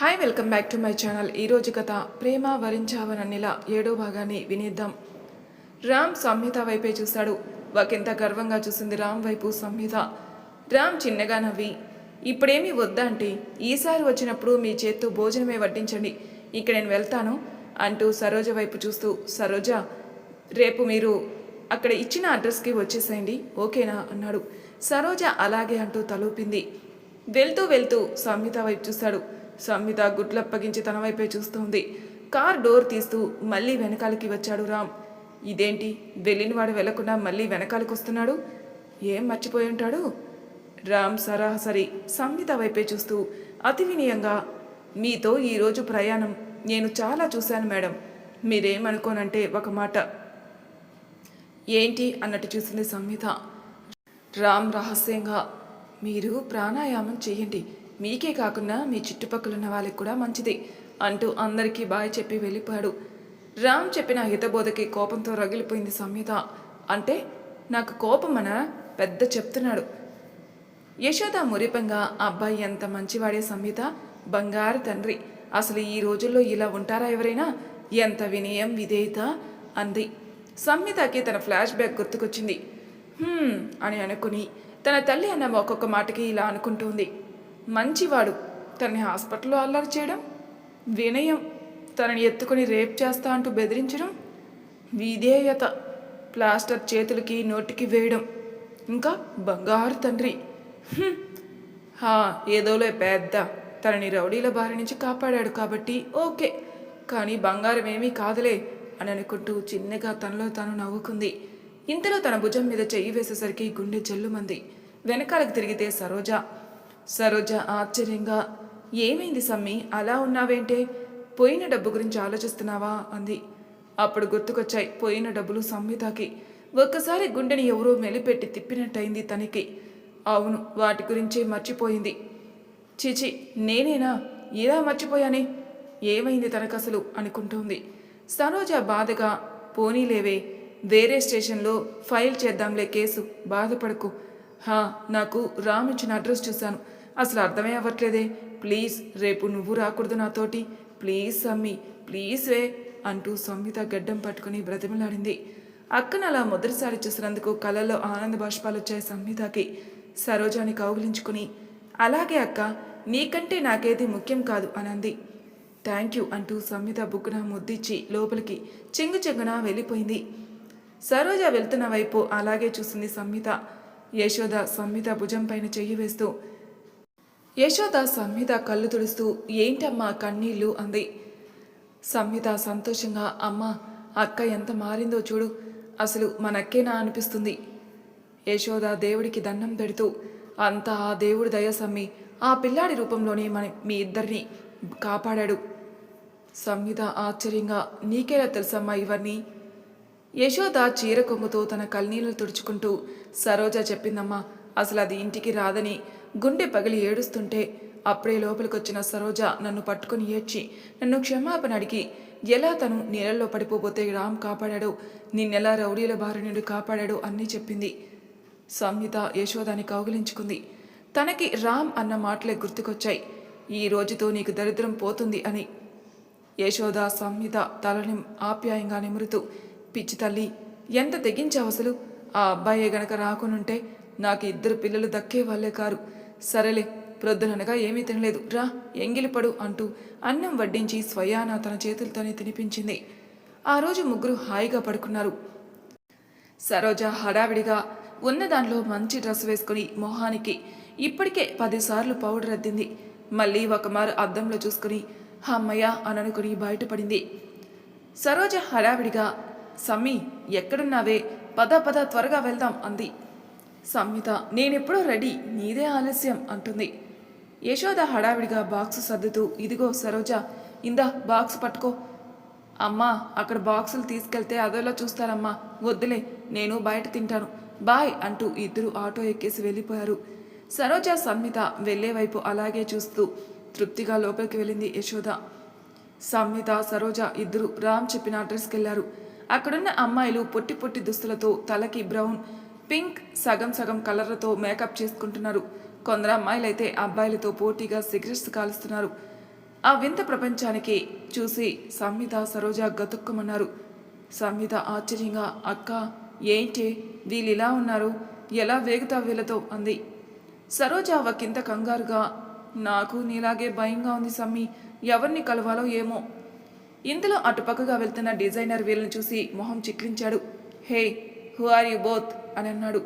Hi welcome back to my channel ఈరోజు కథ ప్రేమ వరించావనన్నిలా ఏడో భాగాన్ని వినిద్దాం. రామ్ సంహిత వైపే చూశాడు వాకెంత గర్వంగా చూసింది రామ్ వైపు సంహిత. రామ్ చిన్నగా నవ్వి ఇప్పుడేమీ వద్దంటే ఈసారి వచ్చినప్పుడు మీ చేత్తో భోజనమే వడ్డించండి. ఇక నేను వెళ్తాను అంటూ సరోజ వైపు చూస్తూ సరోజ రేపు మీరు అక్కడ ఇచ్చిన అడ్రస్కి వచ్చేసేయండి ఓకేనా? అన్నాడు. సరోజ అలాగే అంటూ తలూపింది. వెళ్తూ వెళ్తూ సంహిత వైపు చూశాడు సంహిత గుడ్లప్పగించి తన వైపే చూస్తోంది. కార్ డోర్ తీస్తూ మళ్ళీ వెనకాలకి వచ్చాడు రామ్. ఇదేంటి? వెళ్ళినవాడు వెళ్ళకుండా మళ్ళీ వెనకాలకి వస్తున్నాడు? ఏం మర్చిపోయి ఉంటాడు? రామ్ సరాసరి సంహిత వైపే చూస్తూ అతి వినయంగా మీతో ఈరోజు ప్రయాణం నేను చాలా చూశాను మేడం. మీరేమనుకోనంటే ఒక మాట. ఏంటి? అన్నట్టు చూసింది సంహిత. రామ్ రహస్యంగా మీరు ప్రాణాయామం చేయండి. మీకే కాకుండా మీ చుట్టుపక్కల ఉన్న వాళ్ళకి కూడా మంచిది అంటూ అందరికీ బాయ్ చెప్పి వెళ్ళిపోయాడు. రామ్ చెప్పిన హితబోధకి కోపంతో రగిలిపోయింది సంహిత అంటే నాకు కోపమన పెద్ద చెప్తున్నాడు. యశోద మురిపంగా అబ్బాయి ఎంత మంచివాడే సంహిత బంగారు తండ్రి. అసలు ఈ రోజుల్లో ఇలా ఉంటారా ఎవరైనా? ఎంత వినయం విధేయత? అంది. సంహితకి తన ఫ్లాష్ బ్యాక్ గుర్తుకొచ్చింది. అని అనుకుని తన తల్లి అన్న ఒక్కొక్క మాటకి ఇలా అనుకుంటుంది. మంచివాడు. తనని హాస్పిటల్లో అల్లరి చేయడం వినయం తనని ఎత్తుకొని రేప్ చేస్తా అంటూ బెదిరించడం విధేయత ప్లాస్టర్ చేతులకి నోటికి వేయడం. ఇంకా బంగారు తండ్రి. హా ఏదోలే పెద్ద. తనని రౌడీల బారి నుంచి కాపాడాడు కాబట్టి ఓకే. కానీ బంగారం ఏమీ కాదులే అని అనుకుంటూ చిన్నగా తనలో తాను నవ్వుకుంది. ఇంతలో తన భుజం మీద చెయ్యి వేసేసరికి గుండె జల్లుమంది. వెనకాలకు తిరిగితే సరోజ సరోజ ఆశ్చర్యంగా ఏమైంది సమ్మి? అలా ఉన్నావేంటే? పోయిన డబ్బు గురించి ఆలోచిస్తున్నావా? అంది. అప్పుడు గుర్తుకొచ్చాయి పోయిన డబ్బులు సంహితకి ఒక్కసారి గుండెని ఎవరో మెలిపెట్టి తిప్పినట్టయింది తనకి. అవును వాటి గురించే మర్చిపోయింది. చిచి నేనేనా? ఇలా మర్చిపోయానే? ఏమైంది తనకసలు? అనుకుంటోంది. సరోజ బాధగా పోనీలేవే వేరే స్టేషన్లో ఫైల్ చేద్దాంలే కేసు బాధపడకు. హా నాకు రామ్ ఇచ్చిన అడ్రస్ చూశాను. అసలు అర్థమే అవ్వట్లేదే. ప్లీజ్ రేపు నువ్వు రాకూడదు నాతోటి. ప్లీజ్ సమ్మి ప్లీజ్ వే అంటూ సంహిత గడ్డం పట్టుకుని బ్రతిమలాడింది. అక్కను అలా మొదటిసారి చూసినందుకు కళ్ళల్లో ఆనంద బాష్పాలు వచ్చాయి సంహితకి సరోజాని కౌగిలించుకుని అలాగే అక్క నీకంటే నాకేది ముఖ్యం కాదు అనంది. థ్యాంక్ యూ అంటూ సంహిత బుక్కున ముద్దిచ్చి లోపలికి చెంగు చెంగున వెళ్ళిపోయింది. సరోజ వెళ్తున్న వైపు అలాగే చూసింది సంహిత యశోద సంహిత భుజం పైన చెయ్యి వేస్తూ యశోద సంహిత కళ్ళు తుడుస్తూ ఏంటమ్మా కన్నీళ్ళు? అంది. సంహిత సంతోషంగా అమ్మ అక్క ఎంత మారిందో చూడు అసలు మనక్కేనా అనిపిస్తుంది? యశోద దేవుడికి దండం పెడుతూ అంతా ఆ దేవుడి దయ సమ్మి ఆ పిల్లాడి రూపంలోనే మన మీ ఇద్దరిని కాపాడాడు. సంహిత ఆశ్చర్యంగా నీకేలా తెలుసమ్మా ఇవన్నీ? యశోద చీర కొంగుతో తన కన్నీళ్ళు తుడుచుకుంటూ సరోజ చెప్పిందమ్మా అసలు అది ఇంటికి రాదని గుండె పగిలి ఏడుస్తుంటే అప్పుడే లోపలికొచ్చిన సరోజ నన్ను పట్టుకుని ఏడ్చి నన్ను క్షమాపణ అడిగి ఎలా తను నీళ్ళల్లో పడిపోతే రామ్ కాపాడాడు నిన్నెలా రౌడీల బారి నుండి కాపాడాడో అన్నీ చెప్పింది. సంహిత యశోదాని కౌగిలించుకుంది. తనకి రామ్ అన్న మాటలే గుర్తుకొచ్చాయి. ఈ రోజుతో నీకు దరిద్రం పోతుంది అని. యశోద సంహిత తలని ఆప్యాయంగా నిమురుతూ పిచ్చి తల్లి ఎంత తెగించావు అసలు? ఆ అబ్బాయే గనక రాకునుంటే నాకు ఇద్దరు పిల్లలు దక్కే వాళ్ళే కారు. సరేలే ప్రొద్దుననగా ఏమీ తినలేదు. రా ఎంగిలిపడు అంటూ అన్నం వడ్డించి స్వయాన తన చేతులతోనే తినిపించింది. ఆ రోజు ముగ్గురు హాయిగా పడుకున్నారు. సరోజ హడావిడిగా ఉన్న దానిలో మంచి డ్రెస్ వేసుకుని మొహానికి ఇప్పటికే పదిసార్లు పౌడర్ అద్దింది. మళ్ళీ ఒకమారు అద్దంలో చూసుకుని అమ్మయ్య అని అనుకుని బయటపడింది. సరోజ హడావిడిగా సమ్మి ఎక్కడున్నావే? పద పద త్వరగా వెళ్దాం అంది. సంహిత నేనెప్పుడూ రెడీ నీదే ఆలస్యం అంటుంది. యశోద హడావిడిగా బాక్స్ సర్దుతూ ఇదిగో సరోజ ఇందా బాక్స్ పట్టుకో. అమ్మా అక్కడ బాక్సులు తీసుకెళ్తే అదోలా చూస్తారమ్మా. వద్దులే నేను బయట తింటాను. బాయ్ అంటూ ఇద్దరు ఆటో ఎక్కేసి వెళ్ళిపోయారు. సరోజ సంహిత వెళ్ళే వైపు అలాగే చూస్తూ తృప్తిగా లోపలికి వెళ్ళింది యశోద. సంహిత సరోజ ఇద్దరు రామ్ చెప్పిన అడ్రస్కి వెళ్ళారు అక్కడున్న అమ్మాయిలు పొట్టి పొట్టి దుస్తులతో తలకి బ్రౌన్ పింక్ సగం సగం కలర్లతో మేకప్ చేసుకుంటున్నారు. కొందరు అమ్మాయిలైతే అబ్బాయిలతో పోటీగా సిగరెట్స్ కాలుస్తున్నారు. ఆ వింత ప్రపంచానికి చూసి సంహిత సరోజ గతుక్కుమన్నారు. సంహిత ఆశ్చర్యంగా అక్క ఏంటి? వీళ్ళు ఇలా ఉన్నారు? ఎలా వేగుతా వీళ్ళతో? అంది. సరోజ ఒకంత కంగారుగా నాకు నీలాగే భయంగా ఉంది సమ్మి. ఎవరిని కలవాలో ఏమో? ఇంతలో అటుపక్కగా వెళ్తున్న డిజైనర్ వీళ్ళని చూసి మొహం చిక్లించాడు hey who are you both అని అన్నాడు.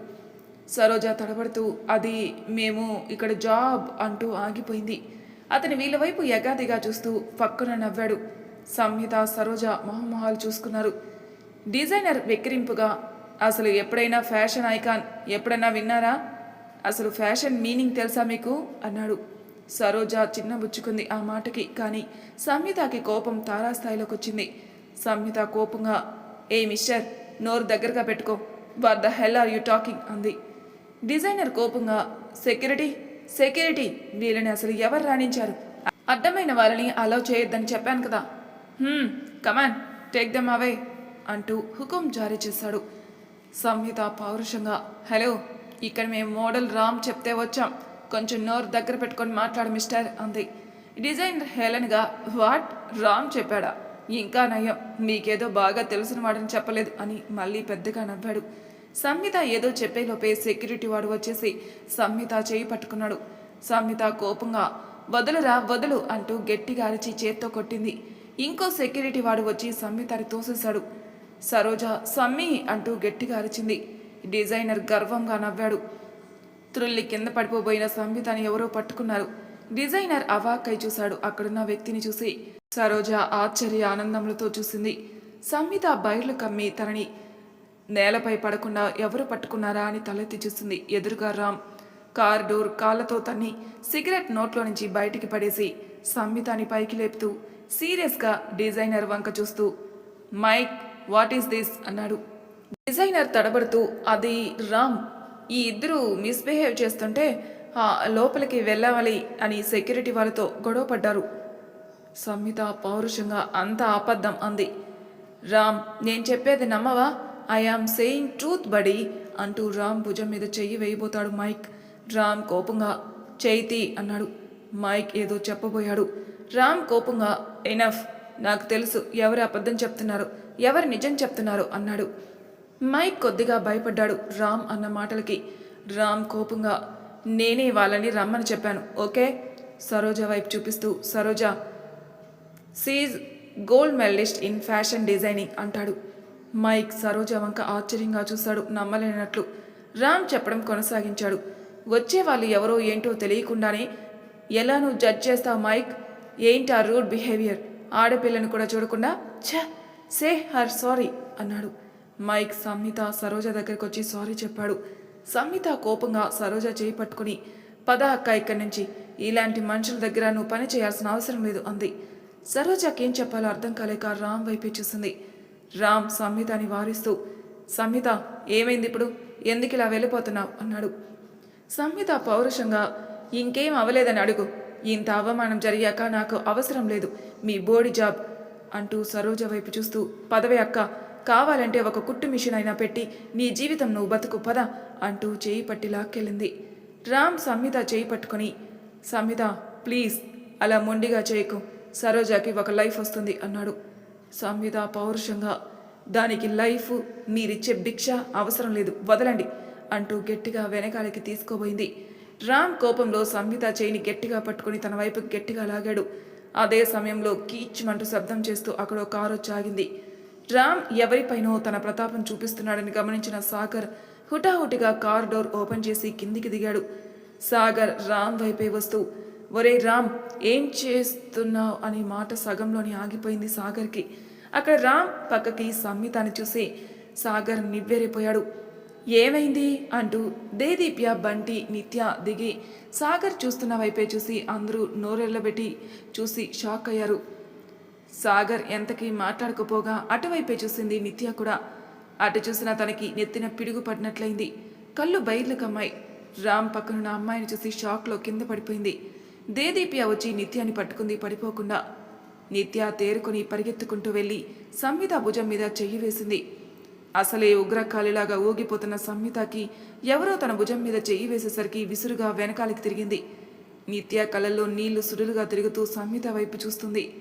సరోజ తడబడుతూ అది మేము ఇక్కడ జాబ్ అంటూ ఆగిపోయింది. అతని వీళ్ళ వైపు యగాదిగా చూస్తూ పక్కన నవ్వాడు. సంహిత సరోజ మొహమొహాలు చూసుకున్నారు. డిజైనర్ వెక్కిరింపుగా అసలు ఎప్పుడైనా ఫ్యాషన్ ఐకాన్ ఎప్పుడైనా విన్నారా? అసలు ఫ్యాషన్ మీనింగ్ తెలుసా మీకు? అన్నాడు. సరోజ చిన్నబుచ్చుకుంది ఆ మాటకి కానీ సంహితకి కోపం తారాస్థాయిలోకి వచ్చింది సంహిత కోపంగా ఏ మిస్టర్ నోరు దగ్గరగా పెట్టుకో. What the hell are you talking అంది. డిజైనర్ కోపంగా సెక్యూరిటీ సెక్యూరిటీ. వీళ్ళని అసలు ఎవరు రాణించారు? అడ్డమైన వాళ్ళని అలౌ చేయొద్దని చెప్పాను కదా. కమాన్ టేక్ దెమ్ అవే అంటూ హుకుం జారీ చేశాడు. సంహిత పౌరుషంగా హలో ఇక్కడ మేము మోడల్ రామ్ చెప్తే వచ్చాం. కొంచెం నోరు దగ్గర పెట్టుకొని మాట్లాడు మిస్టర్ అంది. Designer హేళన్గా what? రామ్ చెప్పాడా? ఇంకా నయం. మీకేదో బాగా తెలిసిన వాడని చెప్పలేదు అని మళ్ళీ పెద్దగా నవ్వాడు. సంహిత ఏదో చెప్పేలోపే సెక్యూరిటీ వాడు వచ్చేసి సంహిత చేయి పట్టుకున్నాడు. సంహిత కోపంగా వదులురా వదులు అంటూ గట్టిగా అరిచి చేత్తో కొట్టింది. ఇంకో సెక్యూరిటీ వాడు వచ్చి సంహితని తోసేశాడు. సరోజ సమ్మి అంటూ గట్టిగా అరిచింది. డిజైనర్ గర్వంగా నవ్వాడు. త్రుల్లి కింద పడిపోబోయిన సంహితని ఎవరో పట్టుకున్నారు. డిజైనర్ అవాక్కై చూశాడు. అక్కడున్న వ్యక్తిని చూసి సరోజ ఆశ్చర్య ఆనందములతో చూసింది. సంహిత బయర్లు కమ్మి తనని నేలపై పడకుండా ఎవరు పట్టుకున్నారా అని తలెత్తి చూస్తుంది ఎదురుగా రామ్ కార్ డోర్ కాళ్ళతో తన్ని సిగరెట్ నోట్లో నుంచి బయటికి పడేసి సంహితాని పైకి లేపుతూ సీరియస్గా డిజైనర్ వంక చూస్తూ మైక్ వాట్ ఈస్ దిస్? అన్నాడు. డిజైనర్ తడబడుతూ అది రామ్. ఈ ఇద్దరు మిస్బిహేవ్ చేస్తుంటే లోపలికి వెళ్ళాలి అని సెక్యూరిటీ వాళ్ళతో గొడవ పడ్డారు. సంహిత పౌరుషంగా అంత అబద్ధం అంది. రామ్ నేను చెప్పేది నమ్మవా? I am saying truth buddy అంటూ రామ్ భుజం మీద చెయ్యి వేయబోతాడు మైక్. రామ్ కోపంగా చేతి అన్నాడు. మైక్ ఏదో చెప్పబోయాడు. రామ్ కోపంగా ఎనఫ్ నాకు తెలుసు ఎవరు అబద్ధం చెప్తున్నారు ఎవరు నిజం చెప్తున్నారు అన్నాడు. మైక్ కొద్దిగా భయపడ్డాడు రామ్ అన్న మాటలకి. రామ్ కోపంగా నేనే వాళ్ళని రమ్మని చెప్పాను. ఓకే? సరోజ వైపు చూపిస్తూ Saroja she's gold medalist in fashion designing అంటాడు. మైక్ సరోజ వంక ఆశ్చర్యంగా చూశాడు నమ్మలేనట్లు. రామ్ చెప్పడం కొనసాగించాడు. వచ్చే వాళ్ళు ఎవరో ఏంటో తెలియకుండానే ఎలా నువ్వు జడ్జ్ చేస్తావు మైక్? ఏంటి ఆ రూడ్ బిహేవియర్ ఆడపిల్లని కూడా చూడకుండా? ఛ! సే హర్ సారీ అన్నాడు. మైక్ సంహిత సరోజ దగ్గరికి వచ్చి సారీ చెప్పాడు. సంహిత కోపంగా సరోజ చేయి పట్టుకుని పద అక్క ఇక్కడి నుంచి. ఇలాంటి మనుషుల దగ్గర నువ్వు పని చేయాల్సిన అవసరం లేదు అంది. సరోజాకేం చెప్పాలో అర్థం కాలేక రామ్ వైపే చూసింది. రామ్ సంహితని వారిస్తూ సంహిత ఏమైంది ఇప్పుడు? ఎందుకు ఇలా వెళ్ళిపోతున్నావు? అన్నాడు. సంహిత పౌరుషంగా ఇంకేం అవలేదని అడుగు. ఇంత అవమానం జరిగాక నాకు అవసరం లేదు. మీ బోడి జాబ్ అంటూ సరోజ వైపు చూస్తూ పదవే అక్క. కావాలంటే ఒక కుట్టు మిషన్ అయినా పెట్టి నీ జీవితం నువ్వు బతుకు పద అంటూ చేయి పట్టి లాక్కెళ్ళింది రామ్ సంహిత చేయి పట్టుకొని సంహిత ప్లీజ్ అలా మొండిగా చేయకు. సరోజాకి ఒక లైఫ్ వస్తుంది అన్నాడు. సంహిత పౌరుషంగా దానికి లైఫ్ మీరిచ్చే భిక్ష అవసరం లేదు వదలండి అంటూ గట్టిగా వెనకాలకి తీసుకోబోయింది. రామ్ కోపంలో సంహిత చేయిని గట్టిగా పట్టుకుని తన వైపు గట్టిగా లాగాడు. అదే సమయంలో కీచ్మంటూ శబ్దం చేస్తూ అక్కడ కారు వచ్చి ఆగింది రామ్ ఎవరిపైనో తన ప్రతాపం చూపిస్తున్నాడని గమనించిన సాగర్ హుటాహుటిగా కార్ డోర్ ఓపెన్ చేసి కిందికి దిగాడు. సాగర్ రామ్ వైపే వస్తూ ఒరే రామ్ ఏం చేస్తున్నావు? అనే మాట సగంలోని ఆగిపోయింది సాగర్కి. అక్కడ రామ్ పక్కకి సంహితాన్ని చూసి సాగర్ నివ్వెరిపోయాడు. ఏమైంది? అంటూ దేదీప్య బంటి నిత్య దిగి సాగర్ చూస్తున్న వైపే చూసి అందరూ నోరెళ్ళబెట్టి చూసి షాక్ అయ్యారు. సాగర్ ఎంతకీ మాట్లాడకపోగా అటువైపే చూసింది నిత్య కూడా. అటు చూసిన తనకి నెత్తిన పిడుగు పడినట్లయింది. కళ్ళు బయర్లు కమ్మాయి. రామ్ పక్కనున్న అమ్మాయిని చూసి షాక్లో కింద పడిపోయింది. దేదీప్య వచ్చి నిత్యాన్ని పట్టుకుంది పడిపోకుండా. నిత్య తేరుకుని పరిగెత్తుకుంటూ వెళ్ళి సంహిత భుజం మీద చెయ్యి వేసింది. అసలే ఉగ్రకాలిలాగా ఊగిపోతున్న సంహితకి ఎవరో తన భుజం మీద చెయ్యి వేసేసరికి విసురుగా వెనకాలకి తిరిగింది. నిత్య కళ్ళల్లో నీళ్ళు సుడులుగా తిరుగుతూ సంహిత వైపు చూస్తుంది.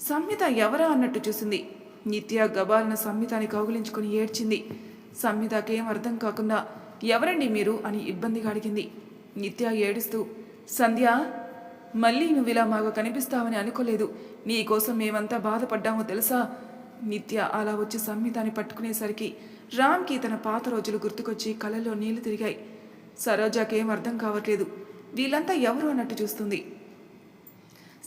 సంహిత ఎవరా అన్నట్టు చూసింది. నిత్య గబాలన సంహితాన్ని కౌగులించుకుని ఏడ్చింది. సంహితకేం అర్థం కాకుండా ఎవరండి మీరు? అని ఇబ్బందిగా అడిగింది. నిత్య ఏడుస్తూ సంధ్య మళ్ళీ నువ్వు ఇలా మాకు కనిపిస్తావని అనుకోలేదు. నీకోసం మేమంతా బాధపడ్డామో తెలుసా? నిత్య అలా వచ్చి సంహితాన్ని పట్టుకునేసరికి రామ్కి తన పాత రోజులు గుర్తుకొచ్చి కళ్ళలో నీళ్ళు తిరిగాయి. సరోజాకేం అర్థం కావట్లేదు. వీళ్ళంతా ఎవరు అన్నట్టు చూస్తుంది.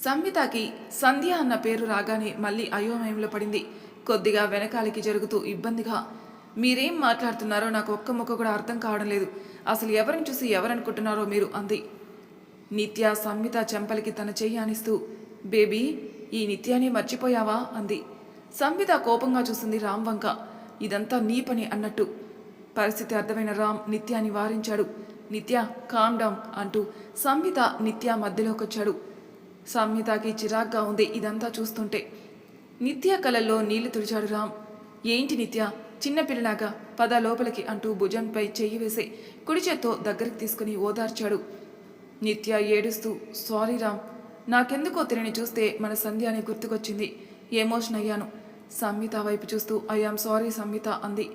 సంహితకి సంధ్య అన్న పేరు రాగానే మళ్ళీ అయోమయంలో పడింది. కొద్దిగా వెనకాలకి జరుగుతూ ఇబ్బందిగా మీరేం మాట్లాడుతున్నారో నాకు ఒక్క ముక్క కూడా అర్థం కావడం లేదు. అసలు ఎవరిని చూసి ఎవరనుకుంటున్నారో మీరు అంది. నిత్య సంహిత చెంపలికి తన చెయ్యి ఆనిస్తూ బేబీ ఈ నిత్యాన్ని మర్చిపోయావా? అంది. సంహిత కోపంగా చూసింది రామ్ వంక. ఇదంతా నీ పని అన్నట్టు. పరిస్థితి అర్థమైన రామ్ నిత్యాన్ని వారించాడు. నిత్య కామ్ డౌన్ అంటూ సంహిత నిత్య మధ్యలోకొచ్చాడు. సంహితకి చిరాగ్గా ఉంది. ఇదంతా చూస్తుంటే నిత్య కళల్లో నీళ్ళు తుడిచాడు రామ్. ఏంటి నిత్య? చిన్నపిల్లలాగా పద లోపలికి అంటూ భుజంపై చెయ్యి వేసి కుడి చేత్తో దగ్గరికి తీసుకుని ఓదార్చాడు. నిత్య ఏడుస్తూ సారీ రామ్ నాకెందుకో తిరిని చూస్తే మన సంధ్య అని గుర్తుకొచ్చింది. ఎమోషన్ అయ్యాను. సంహిత వైపు చూస్తూ ఐఆమ్ సారీ సంహిత అంది.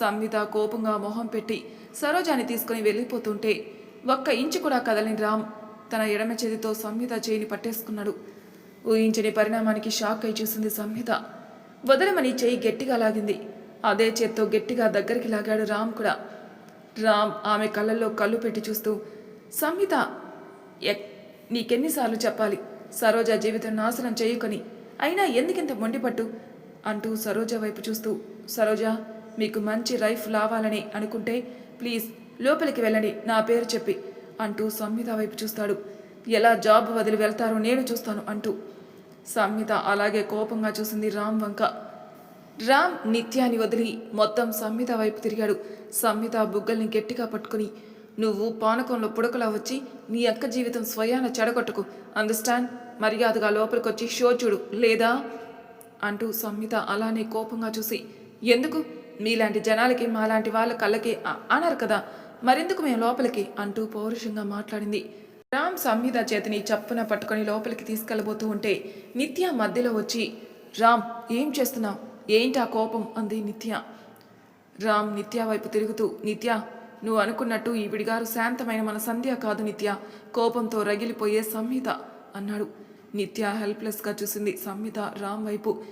సంహిత కోపంగా మొహం పెట్టి సరోజాని తీసుకుని వెళ్ళిపోతుంటే ఒక్క ఇంచు కూడా కదలని రామ్ తన ఎడమ చేతితో సంహిత చేయిని పట్టేసుకున్నాడు. ఊహించని పరిణామానికి షాక్ అయి చూసింది సంహిత. వదలమని చేయి గట్టిగా లాగింది. అదే చేత్తో గట్టిగా దగ్గరికి లాగాడు రామ్ కూడా. రామ్ ఆమె కళ్ళల్లో కళ్ళు పెట్టి చూస్తూ సంహిత ఎక్ నీకెన్నిసార్లు చెప్పాలి. సరోజ జీవితం నాశనం చేయకొని. అయినా ఎందుకింత మొండిపట్టు? అంటూ సరోజ వైపు చూస్తూ సరోజ మీకు మంచి లైఫ్ లావాలని అనుకుంటే ప్లీజ్ లోపలికి వెళ్ళండి నా పేరు చెప్పి. అంటూ సంహిత వైపు చూస్తాడు. ఎలా జాబ్ వదిలి వెళ్తారో నేను చూస్తాను అంటూ. సంహిత అలాగే కోపంగా చూసింది రామ్ వంక. రామ్ నిత్యాన్ని వదిలి మొత్తం సంహిత వైపు తిరిగాడు. సంహిత బుగ్గల్ని గట్టిగా పట్టుకుని నువ్వు పానకంలో పుడకలా వచ్చి నీ అక్క జీవితం స్వయాన చెడగొట్టుకు. అండర్స్టాండ్? మర్యాదగా లోపలికొచ్చి షో చూడు లేదా అంటూ సంహిత అలానే కోపంగా చూసి ఎందుకు? మీలాంటి జనాలకి మాలాంటి వాళ్ళ కళ్ళకి అన్నారు అనరు కదా. మరెందుకు మేము లోపలికి? అంటూ పౌరుషంగా మాట్లాడింది. రామ్ సంహిత చేతిని చప్పున పట్టుకొని లోపలికి తీసుకెళ్ళబోతూ ఉంటే నిత్య మధ్యలో వచ్చి రామ్ ఏం చేస్తున్నావు? ఏంటి ఆ కోపం? అంది నిత్య. రామ్ నిత్య వైపు తిరుగుతూ నిత్య నువ్వు అనుకున్నట్టు ఈవిడిగారు శాంతమైన మన సంధ్య కాదు నిత్య. కోపంతో రగిలిపోయే సంహిత అన్నాడు. నిత్య హెల్ప్లెస్గా చూసింది సంహిత రామ్ వైపు.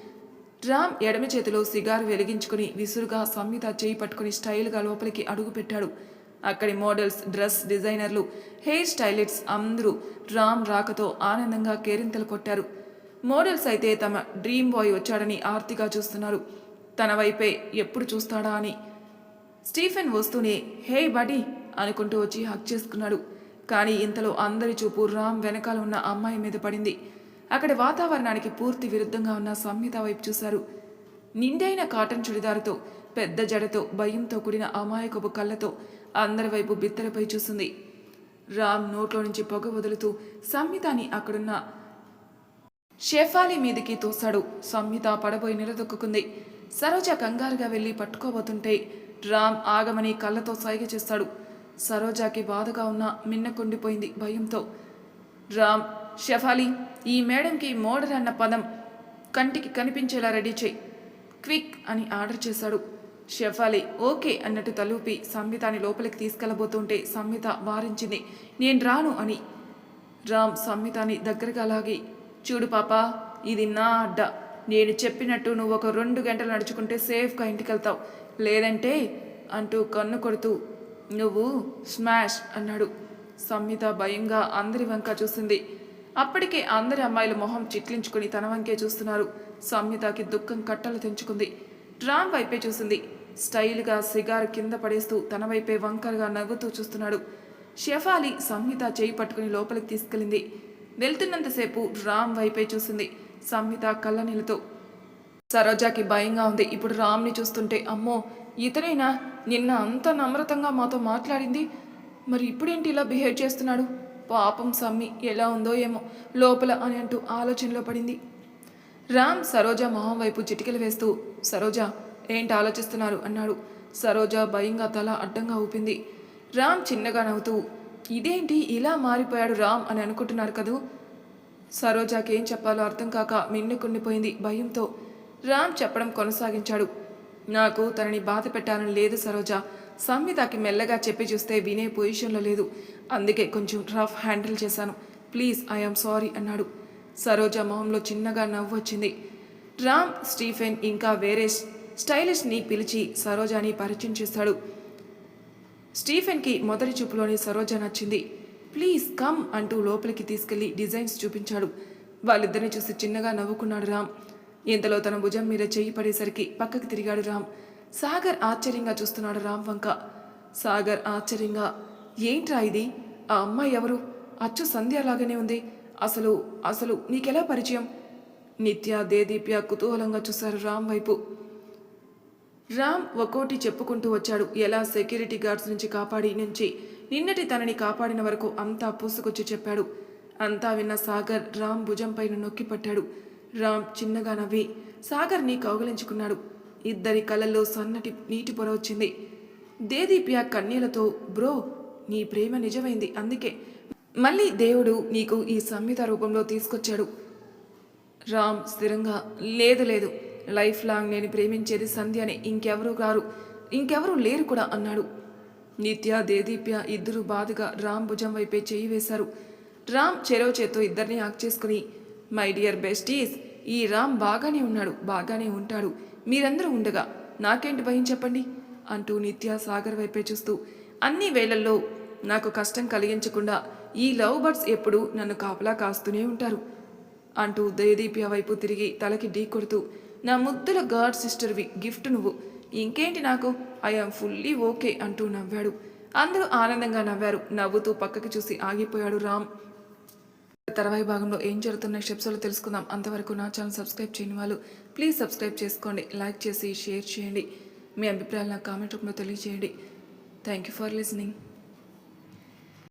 రామ్ ఎడమ చేతిలో సిగారు వెలిగించుకుని విసురుగా సంహిత చేయి పట్టుకుని స్టైల్గా లోపలికి అడుగుపెట్టాడు అక్కడి మోడల్స్ డ్రెస్ డిజైనర్లు హెయిర్ స్టైలిస్ట్స్ అందరూ రామ్ రాకతో ఆనందంగా కేరింతలు కొట్టారు. మోడల్స్ అయితే తమ డ్రీమ్ బాయ్ వచ్చాడని ఆర్తిగా చూస్తున్నారు. తన వైపే ఎప్పుడు చూస్తాడా అని. స్టీఫెన్ వస్తూనే హే బడీ అనుకుంటూ వచ్చి హక్ చేసుకున్నాడు. కానీ ఇంతలో అందరి చూపు రామ్ వెనకాల ఉన్న అమ్మాయి మీద పడింది. అక్కడి వాతావరణానికి పూర్తి విరుద్ధంగా ఉన్న సంహిత వైపు చూశారు. నిండైన కాటన్ చుడిదారుతో పెద్ద జడతో భయంతో కూడిన అమాయకపు కళ్ళతో అందరి వైపు బిత్తరపై చూసింది. రామ్ నోట్లో నుంచి పొగ వదులుతూ సంహితాని అక్కడున్న షెఫాలి మీదికి తోశాడు. సంహిత పడబోయి నిలదొక్కుంది సరోజ కంగారుగా వెళ్ళి పట్టుకోబోతుంటే రామ్ ఆగమని కళ్ళతో సైగ చేస్తాడు. సరోజాకి బాధగా ఉన్న మిన్నకుండిపోయింది భయంతో. రామ్ షెఫాలి ఈ మేడంకి మోడల్ అన్న పదం కంటికి కనిపించేలా రెడీ చేయి. క్విక్ అని ఆర్డర్ చేశాడు. షెఫాలి ఓకే అన్నట్టు తలూపి సంహితాని లోపలికి తీసుకెళ్ళబోతుంటే సంహిత వారించింది. నేను రాను అని. రామ్ సంహితాని దగ్గరగా లాగి చూడు పాపా ఇది నా అడ్డ. నేను చెప్పినట్టు నువ్వు ఒక రెండు గంటలు నడుచుకుంటే సేఫ్గా ఇంటికి వెళ్తావు లేదంటే అంటూ కన్ను కొడుతూ నువ్వు స్మాష్ అన్నాడు. సంహిత భయంగా అందరి వంక చూసింది. అప్పటికే అందరి అమ్మాయిల మొహం చిట్లించుకుని తన వంకే చూస్తున్నారు. సంహితకి దుఃఖం కట్టలు తెంచుకుంది. రామ్ వైపే చూసింది. స్టైల్గా సిగార్ కింద పడేస్తూ తన వైపే వంకరగా నవ్వుతూ చూస్తున్నాడు. షెఫాలి సంహిత చేయి పట్టుకుని లోపలికి తీసుకెళ్ళింది. వెళ్తున్నంతసేపు రామ్ వైపే చూసింది సంహిత కళ్ళనీళ్ళతో సరోజాకి భయంగా ఉంది. ఇప్పుడు రామ్ని చూస్తుంటే అమ్మో ఇతనైనా? నిన్న అంత నమ్రతంగా మాతో మాట్లాడింది. మరి ఇప్పుడేంటి ఇలా బిహేవ్ చేస్తున్నాడు? పాపం సమ్మి ఎలా ఉందో ఏమో లోపల అని అంటూ ఆలోచనలో పడింది. రామ్ సరోజ మొహం వైపు చిటికెలు వేస్తూ సరోజ ఏంటి ఆలోచిస్తున్నారు? అన్నాడు. సరోజ భయంగా తల అడ్డంగా ఊపింది. రామ్ చిన్నగా నవ్వుతూ ఇదేంటి ఇలా మారిపోయాడు రామ్ అని అనుకుంటున్నారు కదూ? సరోజాకి ఏం చెప్పాలో అర్థం కాక మిన్నుకుండిపోయింది భయంతో. రామ్ చెప్పడం కొనసాగించాడు. నాకు తనని బాధ పెట్టాలని లేదు సరోజ. సంహితకి మెల్లగా చెప్పి చూస్తే వినే పొజిషన్లో లేదు. అందుకే కొంచెం రఫ్ హ్యాండిల్ చేశాను. ప్లీజ్ ఐఎమ్ సారీ అన్నాడు. సరోజ మొహంలో చిన్నగా నవ్వు వచ్చింది రామ్ స్టీఫెన్ ఇంకా వేరే స్టైలిష్ని పిలిచి సరోజాని పరిచయం చేస్తాడు. స్టీఫెన్కి మొదటి చూపులోని సరోజ నచ్చింది. ప్లీజ్ కమ్ అంటూ లోపలికి తీసుకెళ్ళి డిజైన్స్ చూపించాడు. వాళ్ళిద్దరిని చూసి చిన్నగా నవ్వుకున్నాడు రామ్. ఇంతలో తన భుజం మీద చెయ్యి పడేసరికి పక్కకి తిరిగాడు రామ్. సాగర్ ఆశ్చర్యంగా చూస్తున్నాడు రామ్ వంక. సాగర్ ఆశ్చర్యంగా? ఏంట్రా ఇది? ఆ అమ్మాయి ఎవరు? అచ్చు సంధ్య లాగానే ఉంది. అసలు అసలు నీకెలా పరిచయం? నిత్య దేదీప్య కుతూహలంగా చూశారు రామ్ వైపు. రామ్ ఒక్కోటి చెప్పుకుంటూ వచ్చాడు. ఎలా సెక్యూరిటీ గార్డ్స్ నుంచి కాపాడి నుంచి నిన్నటి తనని కాపాడిన వరకు అంతా పూసుకొచ్చి చెప్పాడు. అంతా విన్న సాగర్ రామ్ భుజంపైన నొక్కి పట్టాడు. రామ్ చిన్నగా నవ్వి సాగర్ని కౌగలించుకున్నాడు. ఇద్దరి కళ్ళల్లో సన్నటి నీటి పొర వచ్చింది. దేదీప్య కన్నీలతో బ్రో నీ ప్రేమ నిజమైంది. అందుకే మళ్ళీ దేవుడు నీకు ఈ సంహిత రూపంలో తీసుకొచ్చాడు. రామ్ స్థిరంగా లేదు లేదు లైఫ్ లాంగ్ నేను ప్రేమించేది సంధి అని ఇంకెవరూ కారు ఇంకెవరూ లేరు కూడా అన్నాడు. నిత్య దేదీప్య ఇద్దరు బాధగా రామ్ భుజం వైపే చేయి వేశారు. రామ్ చెరో చేత్తో ఇద్దరిని ఆక్ చేసుకుని మై డియర్ బెస్టీస్ ఈ రామ్ బాగానే ఉన్నాడు బాగానే ఉంటాడు. మీరందరూ ఉండగా నాకేంటి భయం చెప్పండి? అంటూ నిత్య సాగర్ వైపే చూస్తూ అన్ని వేళల్లో నాకు కష్టం కలిగించకుండా ఈ లవ్ బర్డ్స్ ఎప్పుడూ నన్ను కాపలా కాస్తూనే ఉంటారు. అంటూ దయదీప్య వైపు తిరిగి తలకి ఢీ కొడుతూ నా ముద్దుల గాడ్ సిస్టర్వి గిఫ్ట్ నువ్వు. ఇంకేంటి నాకు? ఐఎమ్ ఫుల్లీ ఓకే అంటూ నవ్వాడు. అందరూ ఆనందంగా నవ్వారు. నవ్వుతూ పక్కకి చూసి ఆగిపోయాడు రామ్. తర్వాయి భాగంలో ఏం జరుగుతున్న స్టెప్స్లో తెలుసుకుందాం. అంతవరకు నా ఛానల్ సబ్స్క్రైబ్ చేయని వాళ్ళు ప్లీజ్ సబ్స్క్రైబ్ చేసుకోండి. లైక్ చేసి షేర్ చేయండి. మీ అభిప్రాయాలు నాకు కామెంట్ రూపంలో తెలియజేయండి. Thank you for listening.